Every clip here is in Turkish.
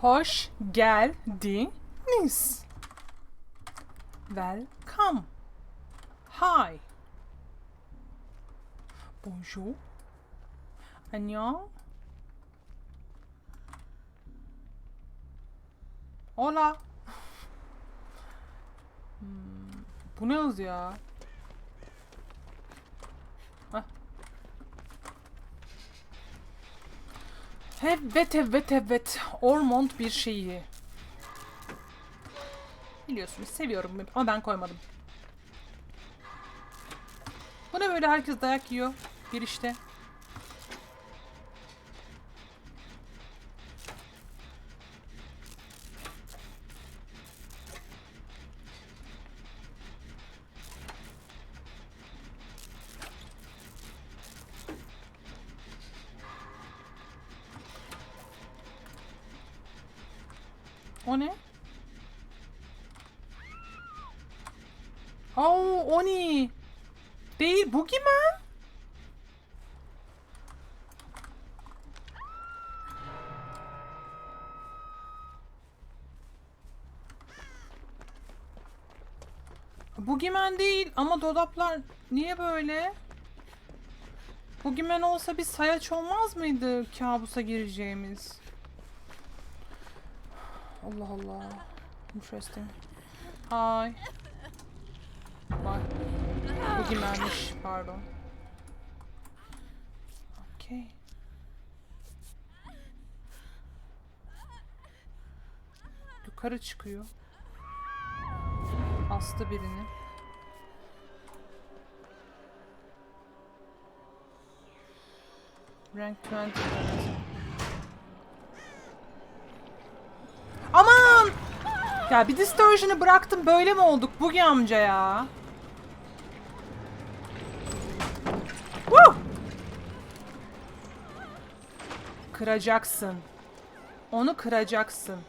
Hoş geldiniz. Welcome. Hi. Bonjour. Annyeong. Hola. Hmm, bu ne hız ya? Evet evet evet. Ormond bir şeyi. Biliyorsunuz seviyorum ama ben koymadım. Bu ne böyle herkes dayak yiyor bir O ne? Oo, Oni. Değil, Boogeyman. Boogeyman değil ama dolaplar niye böyle? Boogeyman olsa bir sayaç olmaz mıydı kabusa gireceğimiz? Allah Allah. Interesting. Hi. Bak. Boogeyman'miş pardon. Okay. Yukarı çıkıyor. Astı birini. Rank 20. Aman! Ya bir distortion'ı bıraktım böyle mi olduk Bugi amca ya? Woo! Kıracaksın. Onu kıracaksın.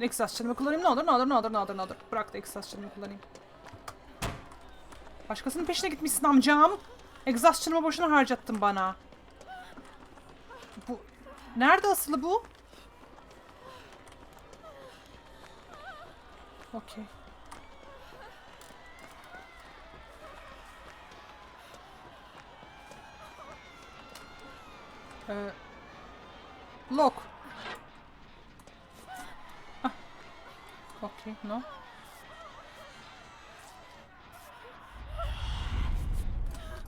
Exhaust'ımı kullanayım ne olur ne olur ne olur ne olur ne olur. Bırak da Exhaust'ımı kullanayım. Başkasının peşine gitmişsin amcam. Exhaust'ımı boşuna harcattın bana. Bu... Nerede asılı bu? Okey. Ee, lock. Ah. Okay, no.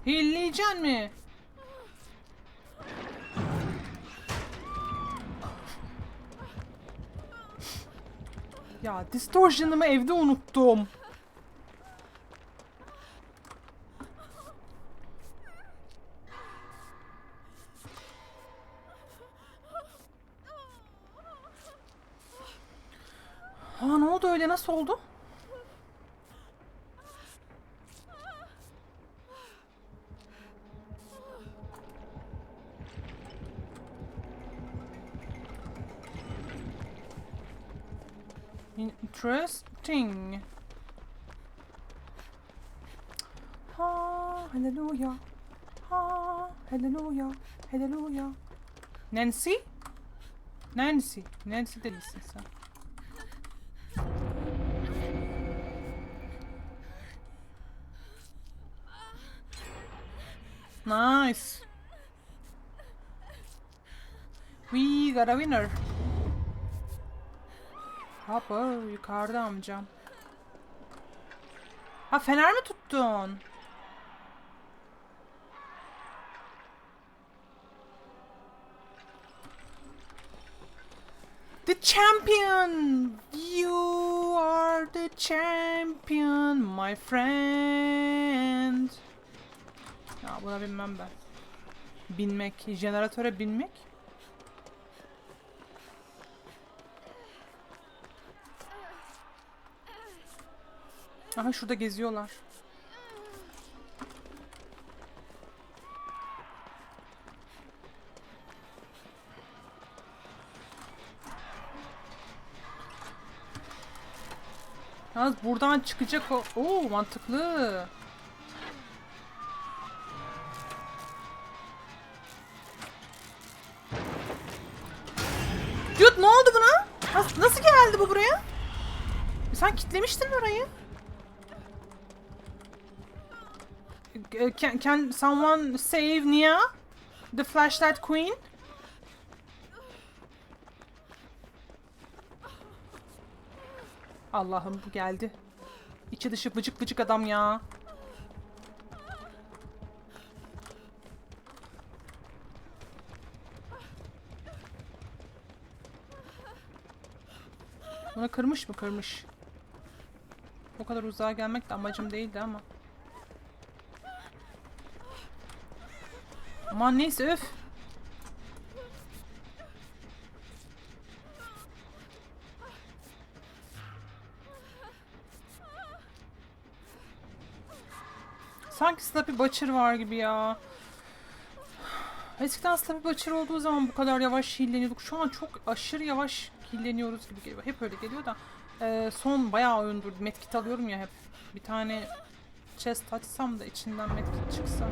Hilleyeceksin mi? Ya distortion'ımı evde unuttum. Aa ne oldu öyle nasıl oldu? Interesting. Ha, hallelujah. Ha, hallelujah. Hallelujah. Nancy? Nancy. Nancy sen. Nice. We got a winner. Hoppa yukarıda amcam. Ha fener mi tuttun? The champion! You are the champion, my friend. Ya buna binmem ben. Binmek, jeneratöre binmek. Aha şurada geziyorlar. Yalnız buradan çıkacak o. Oo mantıklı. Dude ne oldu buna? Ha geldi bu buraya? Sen kitlemiştin orayı. Can, can someone save Nia? The flashlight queen? Allah'ım bu geldi. İçi dışı bıcık bıcık adam ya. Bunu kırmış mı? Kırmış. O kadar uzağa gelmek de amacım değildi ama. Aman neyse öf. Sanki Slappy Butcher var gibi ya. Eskiden Slappy Butcher olduğu zaman bu kadar yavaş hilleniyorduk. Şu an çok aşırı yavaş hilleniyoruz gibi geliyor. Hep öyle geliyor da. Ee, son bayağı oyundur. Medkit alıyorum ya hep. Bir tane chest açsam da içinden medkit çıksa.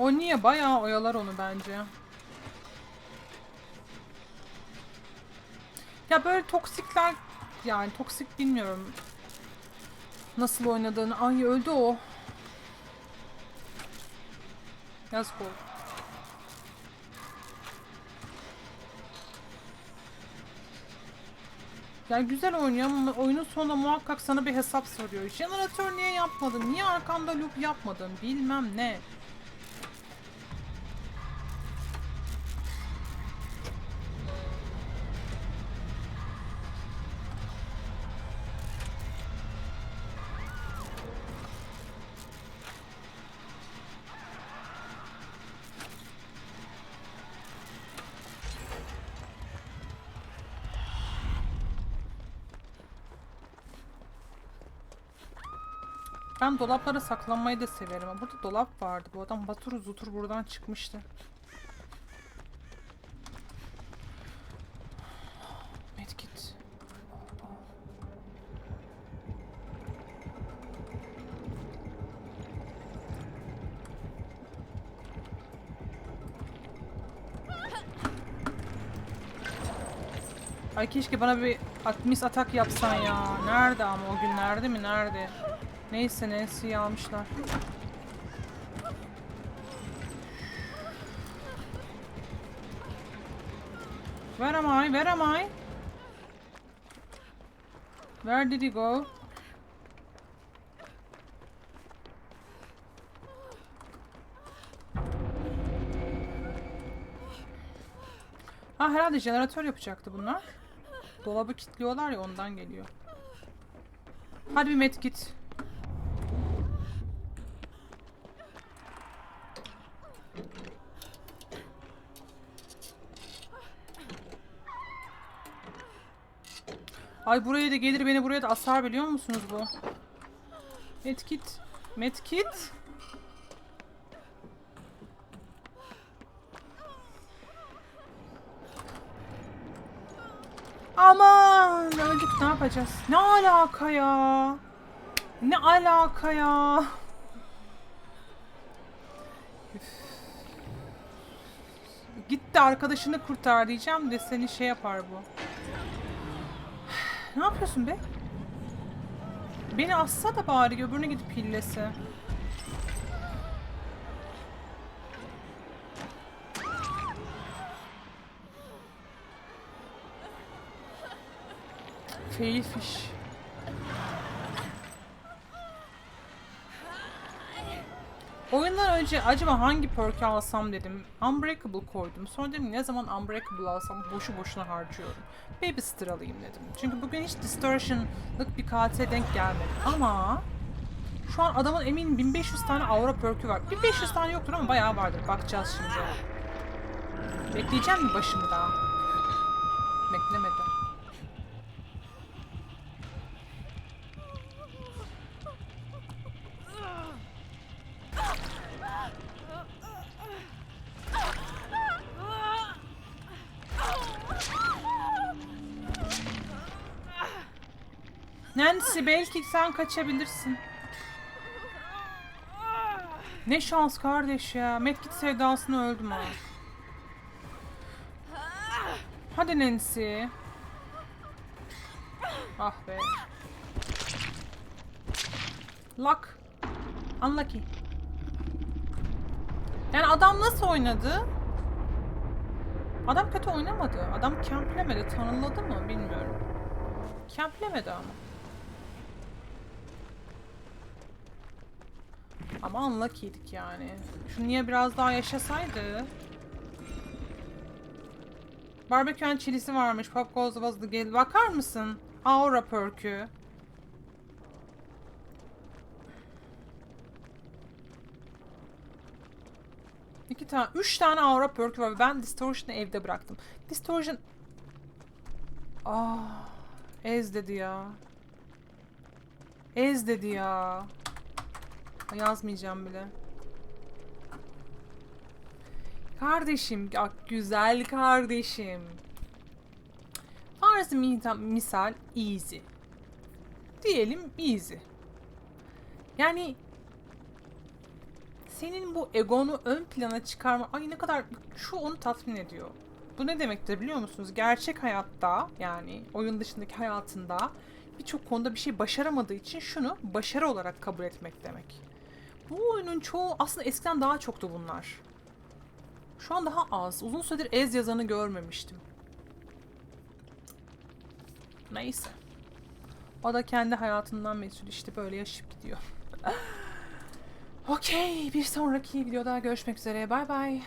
O niye? Bayağı oyalar onu bence. Ya böyle toksikler yani toksik bilmiyorum. Nasıl oynadığını. Ay öldü o. Yazık oldu. Yani güzel oynuyor ama oyunun sonunda muhakkak sana bir hesap soruyor. Jeneratör niye yapmadın? Niye arkanda loop yapmadın? Bilmem ne. Ben dolaplara saklanmayı da severim. Burada dolap vardı. Bu adam Batur Zutur buradan çıkmıştı. Medkit. Ay keşke bana bir at- mis atak yapsan ya. Nerede ama o gün nerede mi nerede? Neyse Nancy'yi almışlar. Where am I? Where am I? Where did he go? Ha herhalde jeneratör yapacaktı bunlar. Dolabı kilitliyorlar ya ondan geliyor. Hadi bir medkit. Ay buraya da gelir beni buraya da asar biliyor musunuz bu? Medkit. Medkit. Aman öldük ne yapacağız? Ne alaka ya? Ne alaka ya? Gitti arkadaşını kurtar diyeceğim de seni şey yapar bu. Ne yapıyorsun be? Beni assa da bari öbürüne gidip hillese. Fail fish. Oyundan önce acaba hangi perk'ü alsam dedim. Unbreakable koydum. Sonra dedim ne zaman Unbreakable alsam boşu boşuna harcıyorum. Baby Star alayım dedim. Çünkü bugün hiç Distortion'lık bir katil denk gelmedi. Ama şu an adamın eminim 1500 tane aura perk'ü var. 1500 tane yoktur ama bayağı vardır. Bakacağız şimdi. Bekleyeceğim mi başında? Beklemedi. Nancy belki sen kaçabilirsin. Ne şans kardeş ya. Medkit sevdasını öldüm ha. Hadi Nancy. Ah be. Luck. Unlucky. Yani adam nasıl oynadı? Adam kötü oynamadı. Adam kemplemedi. Tanımladı mı bilmiyorum. Kemplemedi ama. Ama unlucky'dik yani. Şu niye biraz daha yaşasaydı. Barbecue çilisi varmış. Pop goes was the gel. Bakar mısın? Aura perk'ü. İki tane, üç tane aura perk var. Ben Distortion'ı evde bıraktım. Distortion... Ah, Ez dedi ya. Ez dedi ya. Yazmayacağım bile. Kardeşim, ya güzel kardeşim. Farz mi- misal easy. Diyelim easy. Yani senin bu egonu ön plana çıkarma ay ne kadar şu onu tatmin ediyor. Bu ne demektir biliyor musunuz? Gerçek hayatta yani oyun dışındaki hayatında birçok konuda bir şey başaramadığı için şunu başarı olarak kabul etmek demek. Bu oyunun çoğu aslında eskiden daha çoktu bunlar. Şu an daha az. Uzun süredir ez yazanı görmemiştim. Neyse. O da kendi hayatından mesul işte böyle yaşayıp gidiyor. Okey, bir sonraki videoda görüşmek üzere. Bay bay.